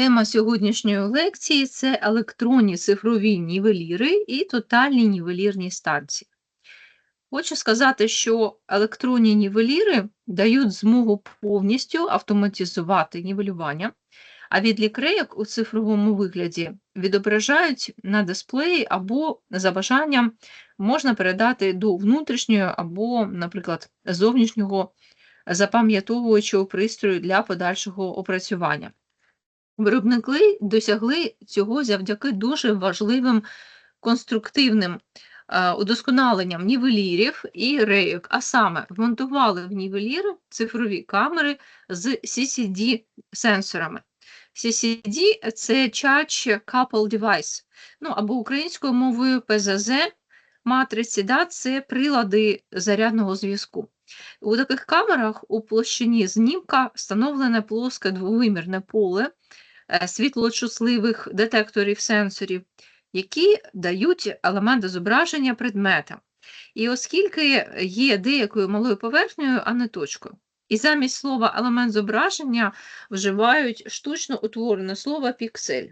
Тема сьогоднішньої лекції це електронні цифрові нівеліри і тотальні нівелірні станції. Хочу сказати, що електронні нівеліри дають змогу повністю автоматизувати нівелювання, а відлік рейок у цифровому вигляді відображають на дисплеї або за бажанням можна передати до внутрішнього або, наприклад, зовнішнього запам'ятовуючого пристрою для подальшого опрацювання. Виробники досягли цього завдяки дуже важливим конструктивним е, удосконаленням нівелірів і рейок, а саме вмонтували в нівеліри цифрові камери з CCD-сенсорами. CCD – це Charge Couple Device, ну або українською мовою ПЗЗ матриці, да, це прилади зарядного зв'язку. У таких камерах у площині знімка встановлене плоске двовимірне поле світлочутливих детекторів сенсорів, які дають елементи зображення предмета. І оскільки є деякою малою поверхнею, а не точкою. І замість слова елемент зображення вживають штучно утворене слово піксель.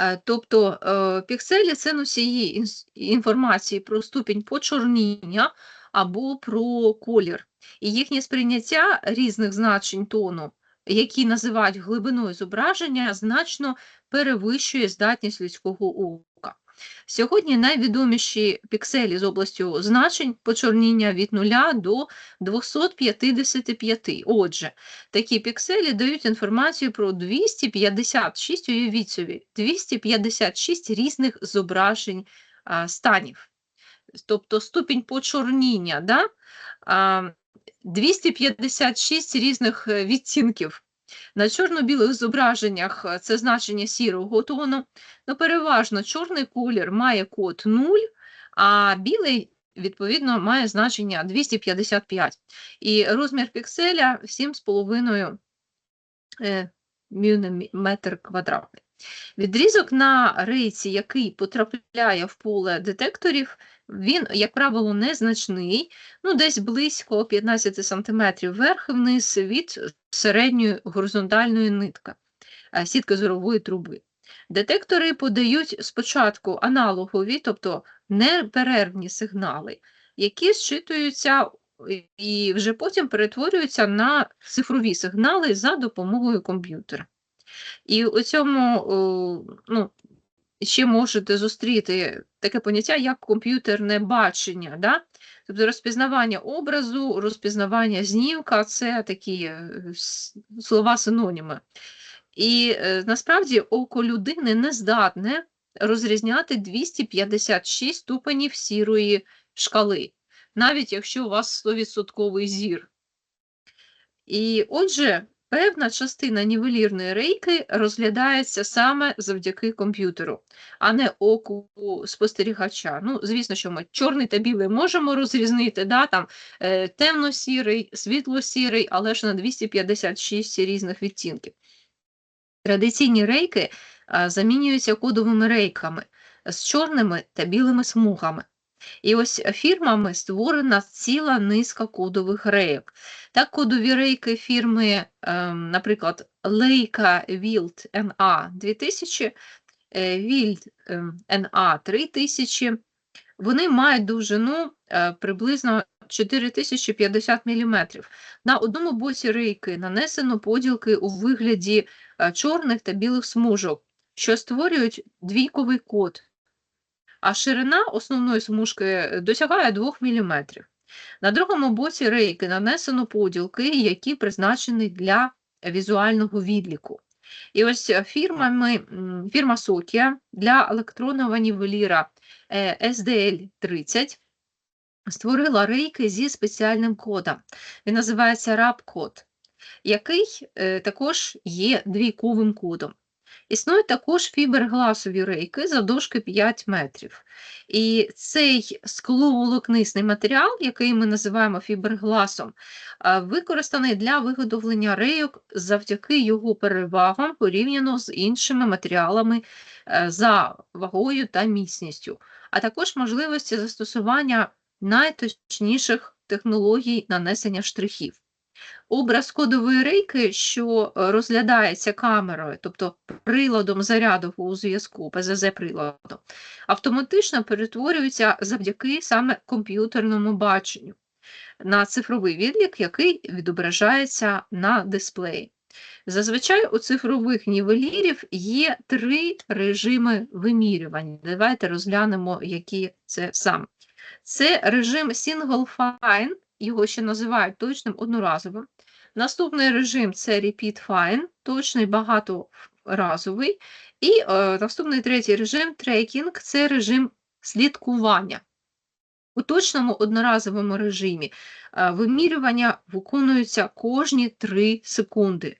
Е, Тобто е, пікселі це носії інформації про ступінь почорніння або про колір. І їхнє сприйняття різних значень тону, які називають глибиною зображення, значно перевищує здатність людського ока. Сьогодні найвідоміші пікселі з областю значень почорніння від 0 до 255. Отже, такі пікселі дають інформацію про 256, уявіть собі, 256 різних зображень а, станів. Тобто ступінь почорніння, да? а, 256 різних е, відтінків. На чорно-білих зображеннях е, це значення сірого тону. Ну, переважно чорний колір має код 0, а білий, відповідно, має значення 255. І розмір пікселя 7,5 е, метр квадратний. Відрізок на рейці, який потрапляє в поле детекторів, він, як правило, незначний, ну, десь близько 15 см вверх і вниз від середньої горизонтальної нитки, е, сітки зорової труби. Детектори подають спочатку аналогові, тобто неперервні сигнали, які зчитуються і вже потім перетворюються на цифрові сигнали за допомогою комп'ютера. І у цьому ну, ще можете зустріти таке поняття, як комп'ютерне бачення. Да? Тобто розпізнавання образу, розпізнавання знімка це такі е, слова синоніми. І е, насправді око людини не здатне розрізняти 256 ступенів сірої шкали, навіть якщо у вас 100% зір. І отже, певна частина нівелірної рейки розглядається саме завдяки комп'ютеру, а не оку спостерігача. Ну, звісно, що ми чорний та білий можемо розрізнити, да, там, е, темно-сірий, світло-сірий, але ж на 256 різних відтінків. Традиційні рейки замінюються кодовими рейками з чорними та білими смугами. І ось фірмами створена ціла низка кодових рейок. Так, кодові рейки фірми, ем, наприклад, Leica Wild NA 2000, е, Wild ем, NA 3000, вони мають довжину е, приблизно 4050 мм. На одному боці рейки нанесено поділки у вигляді е, чорних та білих смужок, що створюють двійковий код, а ширина основної смужки е, досягає 2 мм. На другому боці рейки нанесено поділки, які призначені для візуального відліку. І ось е, фірмами, фірма Sokia для електронного нівеліра е, SDL30 створила рейки зі спеціальним кодом. Він називається RAP-код, який е, також є двійковим кодом. Існують також фібергласові рейки завдовжки 5 метрів. І цей скловолокнисний матеріал, який ми називаємо фібергласом, використаний для виготовлення рейок завдяки його перевагам порівняно з іншими матеріалами е, за вагою та міцністю, а також можливості застосування найточніших технологій нанесення штрихів. Образ кодової рейки, що е, розглядається камерою, тобто приладом зарядового зв'язку, ПЗЗ-приладом, автоматично перетворюється завдяки саме комп'ютерному баченню на цифровий відлік, який відображається на дисплеї. Зазвичай у цифрових нівелірів є три режими вимірювання. Давайте розглянемо, які це саме. Це режим Single Fine, його ще називають точним одноразовим. Наступний режим це Repeat Fine, точний багаторазовий. І е, наступний третій режим Tracking – це режим слідкування. У точному одноразовому режимі е, вимірювання виконуються кожні 3 секунди,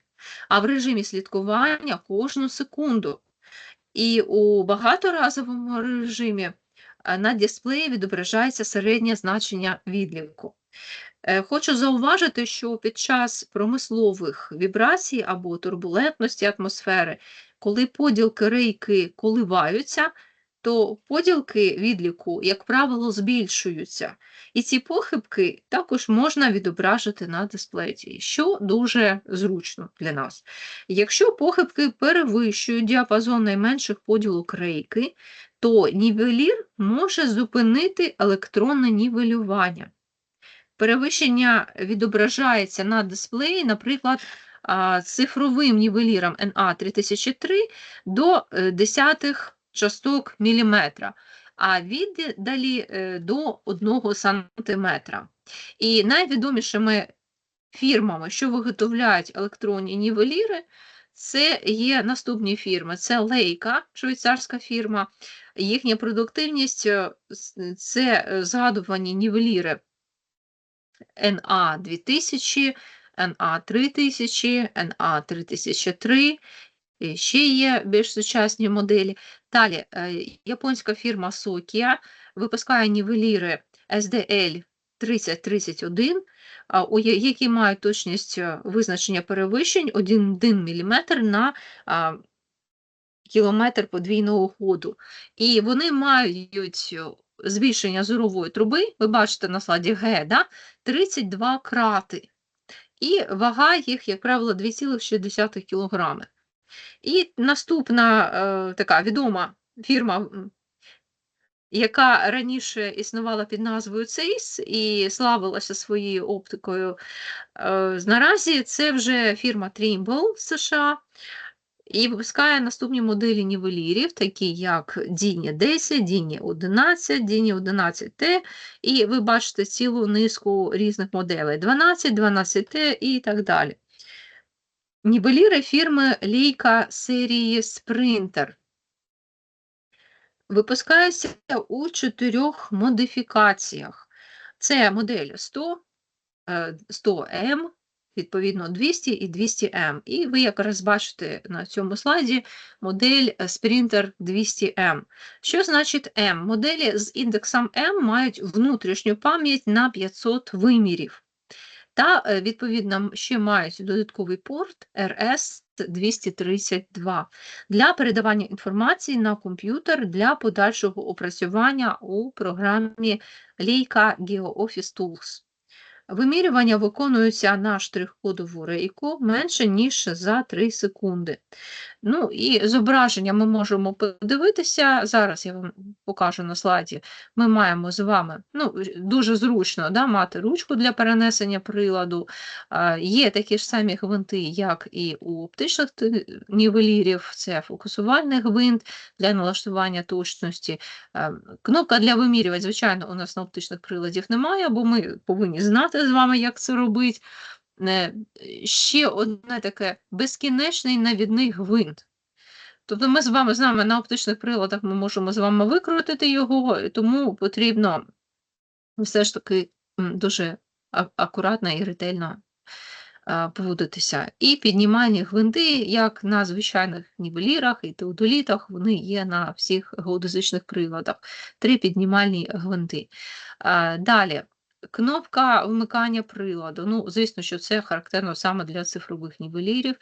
а в режимі слідкування кожну секунду. І у багаторазовому режимі е, на дисплеї відображається середнє значення відліку. Е, Хочу зауважити, що під час промислових вібрацій або турбулентності атмосфери, коли поділки рейки коливаються, то поділки відліку, як правило, збільшуються. І ці похибки також можна відображити на дисплеї, що дуже зручно для нас. Якщо похибки перевищують діапазон найменших поділок рейки, то нівелір може зупинити електронне нівелювання. Перевищення відображається на дисплеї, наприклад, цифровим нівеліром NA3003 до е, десятих часток міліметра, а віддалі е, до 1 сантиметра. І найвідомішими фірмами, що виготовляють електронні нівеліри, це є наступні фірми: це Leica, швейцарська фірма. Їхня продуктивність е, це згадувані нівеліри NA 2000, NA 3000, NA 3003. і Ще є більш сучасні моделі. Далі, е, японська фірма Sokia випускає нівеліри SDL 3031, а, у я- які мають точність е, визначення перевищень 1 мм на кілометр подвійного ходу. І вони мають е, збільшення зорової труби, ви бачите на слайді Г, да? 32 крати. І вага їх, як правило, 2,6 кг. І наступна е, така відома фірма, яка раніше існувала під назвою CEIS і славилася своєю оптикою, е, наразі це вже фірма Trimble США. І випускає наступні моделі нівелірів, такі як Діні 10, Діні 11, Діні 11T, і ви бачите цілу низку різних моделей 12, 12T і так далі. Нівеліри фірми Leica серії Sprinter випускаються у чотирьох модифікаціях. Це модель 100, е, 100M, відповідно 200 і 200M. І ви якраз бачите на цьому слайді модель е, Sprinter 200M. Що значить M? Моделі з індексом M мають внутрішню пам'ять на 500 вимірів. Та, е, відповідно, ще мають додатковий порт RS-232 для передавання інформації на комп'ютер для подальшого опрацювання у програмі Leica GeoOffice Tools. Вимірювання виконуються на штрих-кодову рейку менше, ніж за 3 секунди. Ну і зображення ми можемо подивитися. Зараз я вам покажу на слайді. Ми маємо з вами ну, дуже зручно да, мати ручку для перенесення приладу. Є такі ж самі гвинти, як і у оптичних нівелірів. Це фокусувальний гвинт для налаштування точності. Е, Кнопка для вимірювань, звичайно, у нас на оптичних приладів немає, бо ми повинні знати з вами, як це робити. Е, Ще одне таке безкінечний навідний гвинт. Тобто ми з вами з нами на оптичних приладах ми можемо з вами викрутити його, тому потрібно все ж таки дуже акуратно і ретельно поводитися. І піднімальні гвинти, як на звичайних нівелірах і теодолітах, вони є на всіх геодезичних приладах. Три піднімальні гвинти. Далі. Кнопка вмикання приладу. Ну, звісно, що це характерно саме для цифрових нівелірів.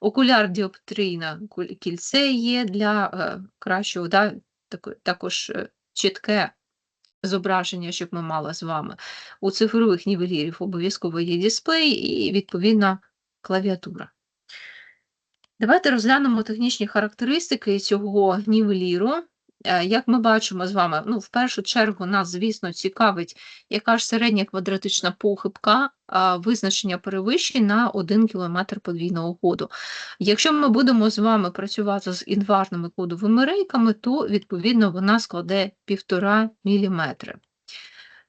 Окуляр діоптрійна кільце є для е, кращого, да, тако- також е, чітке зображення, щоб ми мали з вами. У цифрових нівелірів обов'язково є дисплей і, відповідна, клавіатура. Давайте розглянемо технічні характеристики цього нівеліру. Е, як ми бачимо з вами, ну, в першу чергу нас, звісно, цікавить, яка ж середня квадратична похибка визначення перевищень на 1 км подвійного ходу. Якщо ми будемо з вами працювати з інварними кодовими рейками, то відповідно вона складе 1,5 мм.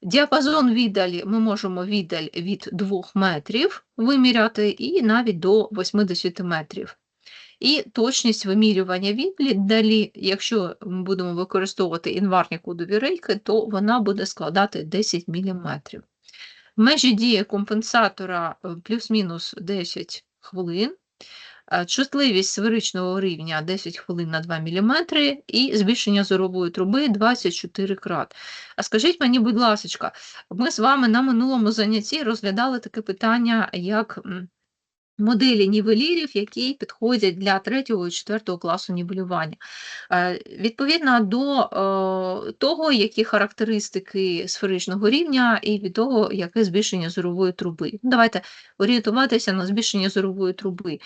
Діапазон віддалі ми можемо віддаль від 2 метрів виміряти і навіть до 80 метрів. І точність вимірювання віддалі, якщо ми будемо використовувати інварні кодові рейки, то вона буде складати 10 мм. Межі дії компенсатора е, плюс-мінус 10 хвилин, е, чутливість сферичного рівня 10 хвилин на 2 мм і збільшення зорової труби 24 крат. А скажіть мені, будь ласка, ми з вами на минулому занятті розглядали таке питання, як моделі нівелірів, які підходять для 3 і 4 класу нівелювання. Е, відповідно до е, того, які характеристики сферичного рівня, і від того, яке збільшення зорової труби. Ну, давайте орієнтуватися на збільшення зорової труби.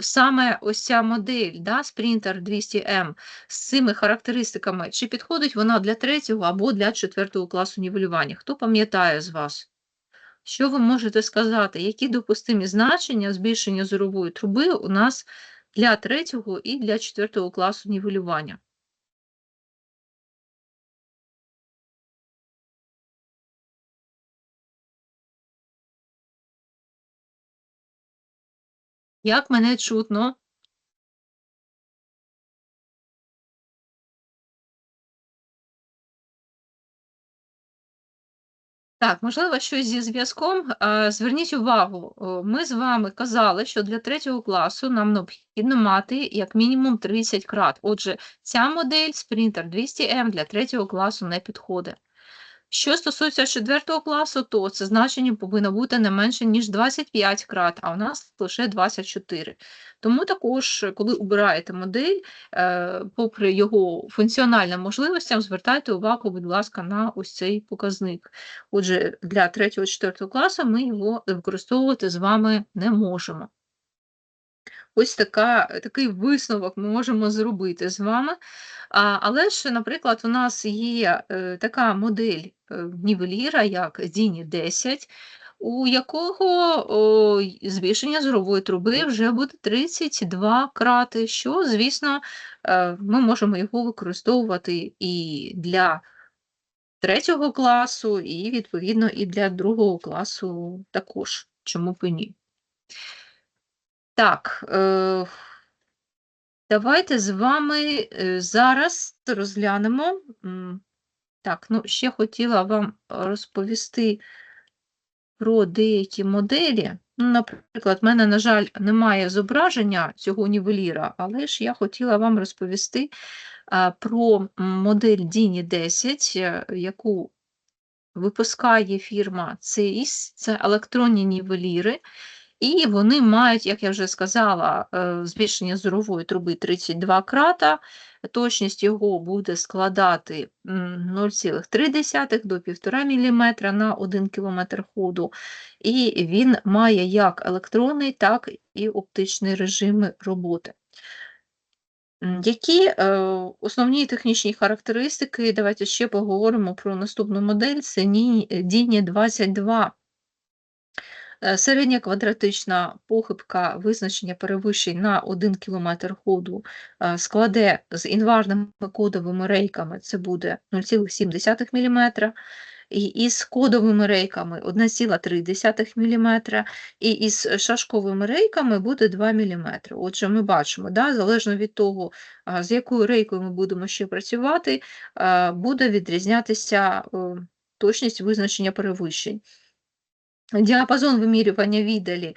Саме ось ця модель да, Sprinter 200M з цими характеристиками, чи підходить вона для 3 або для 4 класу нівелювання? Хто пам'ятає з вас? Що ви можете сказати, які допустимі значення збільшення зорової труби у нас для третього і для четвертого класу нівелювання? Як мене чутно? Так, можливо, щось зі зв'язком. Зверніть увагу, ми з вами казали, що для третього класу нам необхідно мати як мінімум 30 крат. Отже, ця модель Sprinter 200M для третього класу не підходить. Що стосується 4 класу, то це значення повинно бути не менше, ніж 25 крат, а у нас лише 24. Тому також, коли обираєте модель, е, попри його функціональним можливостям, звертайте увагу, будь ласка, на ось цей показник. Отже, для 3-4 класу ми його використовувати з вами не можемо. Ось така, такий висновок ми можемо зробити з вами. А, Але ж, наприклад, у нас є е, така модель нівеліра, як Dini 10, у якого о, збільшення зорової труби вже буде 32 крати, що, звісно, е, ми можемо його використовувати і для третього класу, і, відповідно, і для другого класу також. Чому б і ні? Так, е, давайте з вами е, зараз розглянемо. Так, ну ще хотіла вам розповісти про деякі моделі. Ну, Наприклад, в мене, на жаль, немає зображення цього нівеліра, але ж я хотіла вам розповісти про модель Dini 10, е, яку випускає фірма CEIS, це електронні нівеліри. І вони мають, як я вже сказала, е, збільшення зорової труби 32 крата, точність його буде складати 0,3 до 1,5 мм на 1 км ходу, і він має як електронний, так і оптичний режими роботи. Які е, основні технічні характеристики? Давайте ще поговоримо про наступну модель це Dini 22. Е, середня квадратична похибка визначення перевищень на 1 км ходу е, складе з інварними кодовими рейками це буде 0,7 мм, і із кодовими рейками 1,3 мм, і із шашковими рейками буде 2 мм. Отже, ми бачимо, да, залежно від того, з якою рейкою ми будемо ще працювати, буде відрізнятися точність визначення перевищень. Діапазон вимірювання віддалі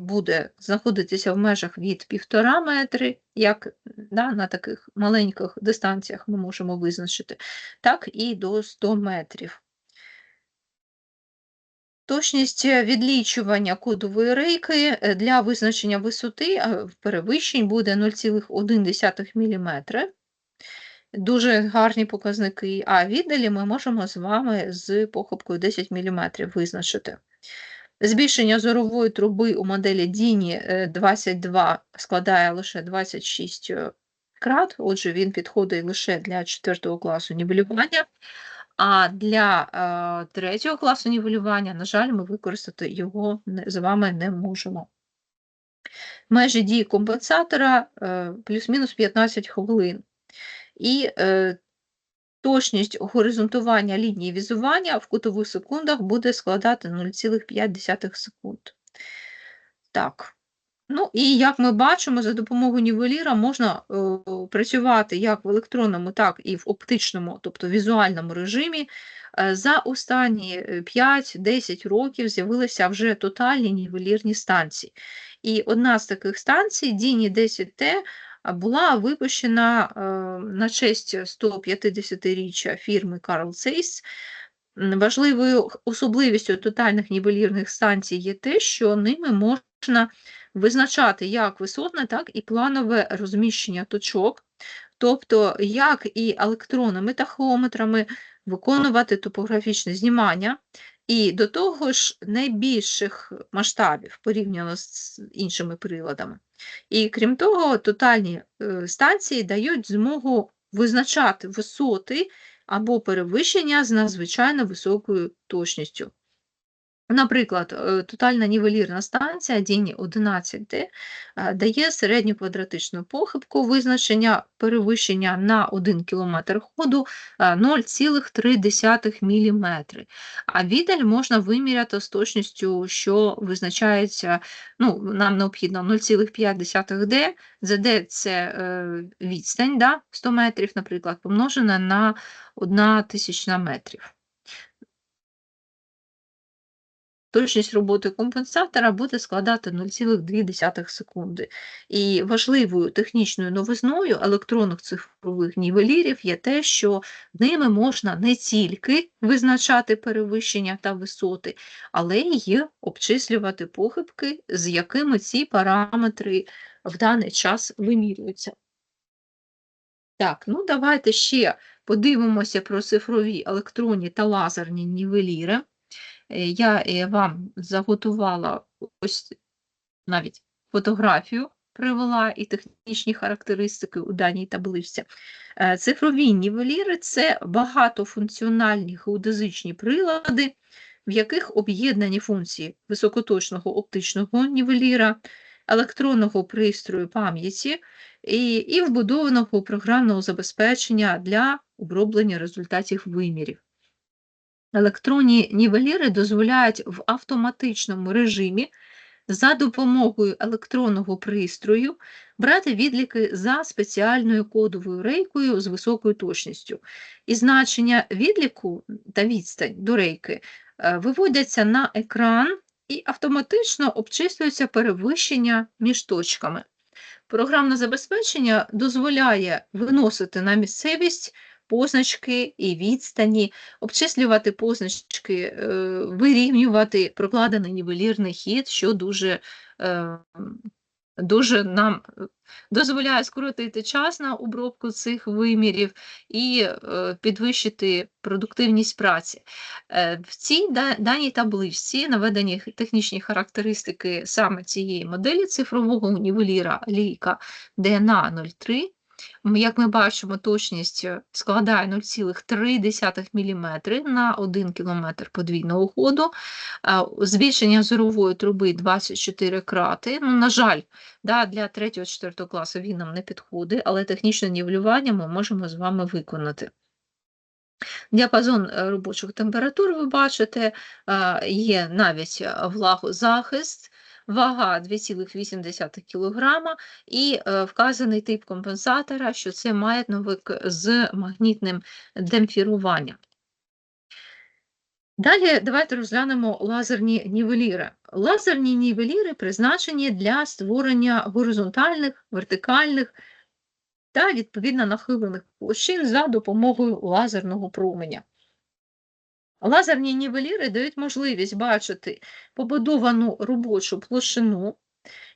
буде знаходитися в межах від 1,5 метри, як да, на таких маленьких дистанціях ми можемо визначити, так і до 100 метрів. Точність відлічування кодової рейки е, для визначення висоти перевищень буде 0,1 мм. Дуже гарні показники, а віддалі ми можемо з вами з похибкою 10 мм визначити. Збільшення зорової труби у моделі Діні 22 складає лише 26 е, крат, отже, він підходить лише для 4 класу нівелювання, а для е, 3 класу нівелювання, на жаль, ми використати його з вами не можемо. Межі дії компенсатора е, плюс-мінус 15 хвилин. І е, точність горизонтування лінії візування в кутових секундах буде складати 0,5 секунд. Так. Ну і як ми бачимо, за допомогою нівеліра можна е, працювати як в електронному, так і в оптичному, тобто візуальному режимі. Е, за останні 5-10 е, років з'явилися вже тотальні нівелірні станції. І одна з таких станцій, Діні 10Т, була випущена е, на честь 150-річчя фірми Карл Zeiss. Важливою особливістю тотальних нівелірних станцій є те, що ними можна визначати як висотне, так і планове розміщення точок, тобто як і електронними тахометрами виконувати топографічне знімання, і до того ж найбільших масштабів порівняно з іншими приладами. І крім того, тотальні е, станції дають змогу визначати висоти або перевищення з надзвичайно високою точністю. Наприклад, е, тотальна нівелірна станція Діні 11 е, дає середню квадратичну похибку визначення перевищення на 1 км ходу 0,3 е, мм. А віддаль можна виміряти з точністю, що визначається, ну, нам необхідно 0,5 d, за d це відстань да, 100 метрів, наприклад, помножена на 1 тисячна метрів. Точність роботи компенсатора буде складати 0,2 секунди. І важливою технічною новизною електронних цифрових нівелірів є те, що ними можна не тільки визначати перевищення та висоти, але й обчислювати похибки, з якими ці параметри в даний час вимірюються. Так, ну давайте ще подивимося про цифрові електронні та лазерні нівеліри. Е, я е, вам заготувала ось навіть фотографію, привела і технічні характеристики у даній табличці. Е, цифрові нівеліри це багатофункціональні геодезичні прилади, в яких об'єднані функції високоточного оптичного нівеліра, електронного пристрою пам'яті і, і вбудованого програмного забезпечення для оброблення результатів вимірів. Електронні нівеліри дозволяють в автоматичному режимі за допомогою електронного пристрою брати відліки за спеціальною кодовою рейкою з високою точністю. І значення відліку та відстань до рейки е, виводяться на екран і автоматично обчислюється перевищення між точками. Програмне забезпечення дозволяє виносити на місцевість позначки і відстані, обчислювати позначки, е, вирівнювати прокладений нівелірний хід, що дуже е, дуже нам дозволяє скоротити час на обробку цих вимірів і е, підвищити продуктивність праці. В цій даній табличці наведені технічні характеристики саме цієї моделі цифрового нівеліра лійка DNA 03 як ми бачимо, точність е, складає 0,3 мм на 1 км подвійного ходу, збільшення зорової труби 24 крати. Ну, На жаль, да, для 3-4 класу він нам не підходить, але технічне нівелювання ми можемо з вами виконати. Діапазон е, робочих температур, ви бачите, є навіть влагозахист, вага 2,8 кг і е, вказаний тип компенсатора, що це маятновик з магнітним демпфіруванням. Далі давайте розглянемо лазерні нівеліри. Лазерні нівеліри призначені для створення горизонтальних, вертикальних та відповідно нахилених площин за допомогою лазерного променя. Лазерні нівеліри дають можливість бачити побудовану робочу площину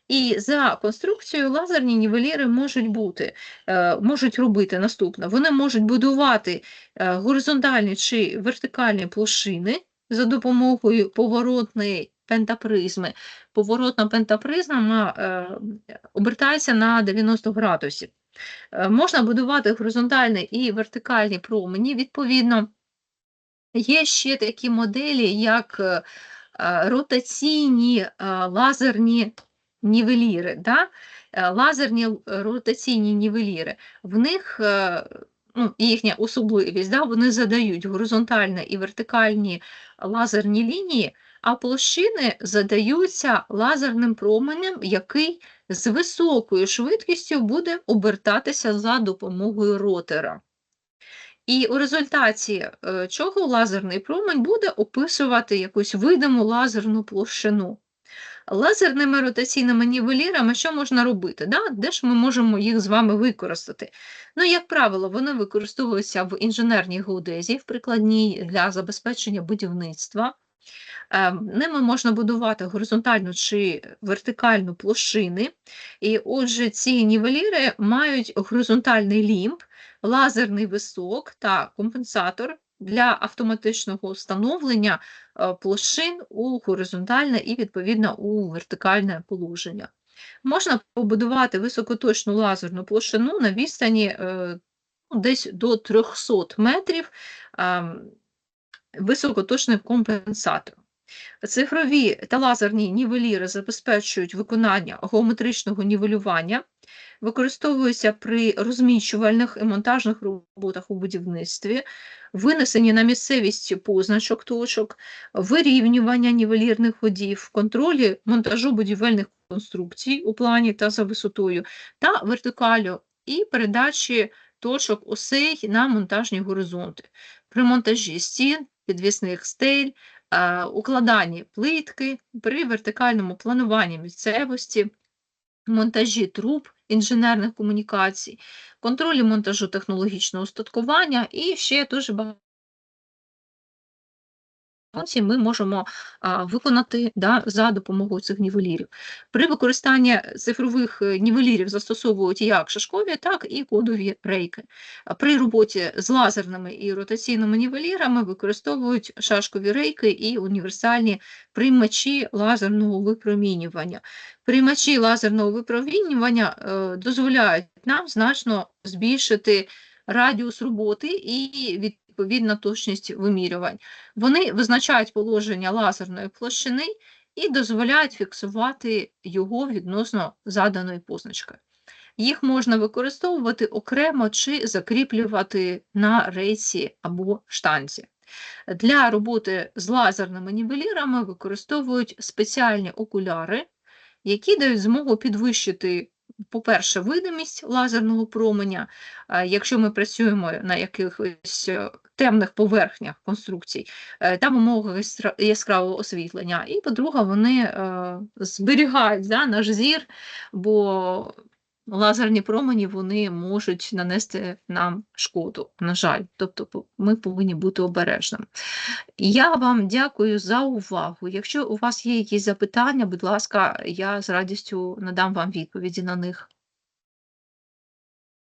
І за конструкцією лазерні нівеліри можуть бути, е, можуть робити наступне. Вони можуть будувати е, горизонтальні чи вертикальні площини за допомогою поворотної пентапризми. Поворотна пентапризма е, обертається на 90 градусів. Можна будувати горизонтальні і вертикальні промені, відповідно. Є ще такі моделі, як е, е, ротаційні е, лазерні нівеліри. Да? Лазерні ротаційні нівеліри. В них ну, їхня особливість, да? вони задають горизонтальні і вертикальні лазерні лінії, а площини задаються лазерним променем, який з високою швидкістю буде обертатися за допомогою ротора. І у результаті е, чого лазерний промень буде описувати якусь видиму лазерну площину. Лазерними ротаційними нівелірами що можна робити? Да? Де ж ми можемо їх з вами використати? Ну, як правило, вони використовуються в інженерній геодезії, в прикладній для забезпечення будівництва. Е, Ними можна будувати горизонтальну чи вертикальну площини. І отже, ці нівеліри мають горизонтальний лімб, лазерний висок та компенсатор для автоматичного встановлення е, площин у горизонтальне і, відповідно, у вертикальне положення. Можна побудувати високоточну лазерну площину на відстані е, ну, десь до 300 метрів ем, високоточним компенсатором. Цифрові та лазерні нівеліри забезпечують виконання геометричного нівелювання, використовуються при розміщувальних і монтажних роботах у будівництві, винесенні на місцевість позначок точок, вирівнювання нівелірних ходів, контролі монтажу будівельних конструкцій у плані та за висотою, та вертикалю і передачі точок осей на монтажні горизонти. При монтажі стін, підвісних стель, е, укладанні плитки, при вертикальному плануванні місцевості, монтажі труб інженерних комунікацій, контролі монтажу технологічного устаткування і ще дуже багато. функцій Ми можемо виконати да, за допомогою цих нівелірів. При використанні цифрових е, нівелірів застосовують як шашкові, так і кодові рейки. При роботі з лазерними і ротаційними нівелірами використовують шашкові рейки і універсальні приймачі лазерного випромінювання. Приймачі лазерного випромінювання е, дозволяють нам значно збільшити радіус роботи і відповідна точність вимірювань. Вони визначають положення лазерної площини і дозволяють фіксувати його відносно заданої позначки. Їх можна використовувати окремо чи закріплювати на рейці або штанці. Для роботи з лазерними нівелірами використовують спеціальні окуляри, які дають змогу підвищити, по-перше, видимість лазерного променя. Якщо ми працюємо на якихось е, темних поверхнях конструкцій, е, там умови яскравого освітлення. І, по-друге, вони е, зберігають да, наш зір, бо лазерні промені вони можуть нанести нам шкоду, на жаль. Тобто ми повинні бути обережними. Я вам дякую за увагу. Якщо у вас є якісь запитання, будь ласка, я з радістю надам вам відповіді на них.